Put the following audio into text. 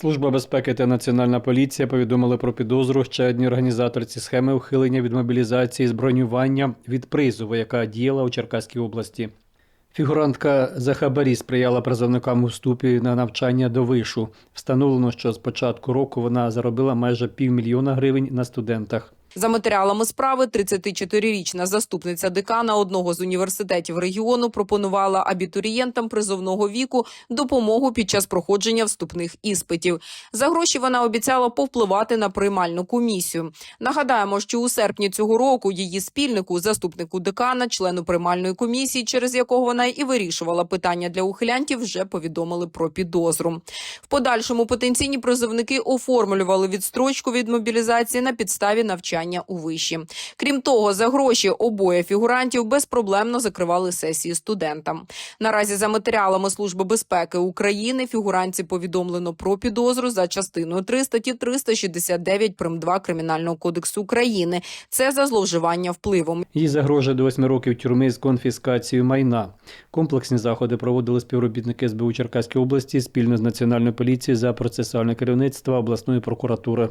Служба безпеки та національна поліція повідомили про підозру ще одній організаторці схеми ухилення від мобілізації з бронювання від призову, яка діяла у Черкаській області. Фігурантка за хабарі сприяла призовникам у вступі на навчання до вишу. Встановлено, що з початку року вона заробила майже півмільйона гривень на студентах. За матеріалами справи 34-річна заступниця декана одного з університетів регіону пропонувала абітурієнтам призовного віку допомогу під час проходження вступних іспитів. За гроші вона обіцяла повпливати на приймальну комісію. Нагадаємо, що у серпні цього року її спільнику, заступнику декана, члену приймальної комісії, через якого вона і вирішувала питання для ухилянтів, вже повідомили про підозру. Подальшому потенційні призовники оформлювали відстрочку від мобілізації на підставі навчання у виші. Крім того, за гроші обоє фігурантів безпроблемно закривали сесії студентам. Наразі за матеріалами Служби безпеки України фігурантці повідомлено про підозру за частиною 3 статті 369 прим. 2 Кримінального кодексу України. Це за зловживання впливом. Їй загрожує до 8 років тюрми з конфіскацією майна. Комплексні заходи проводили співробітники СБУ Черкаської області спільно з Національною поліцією за процесуальне керівництво обласної прокуратури.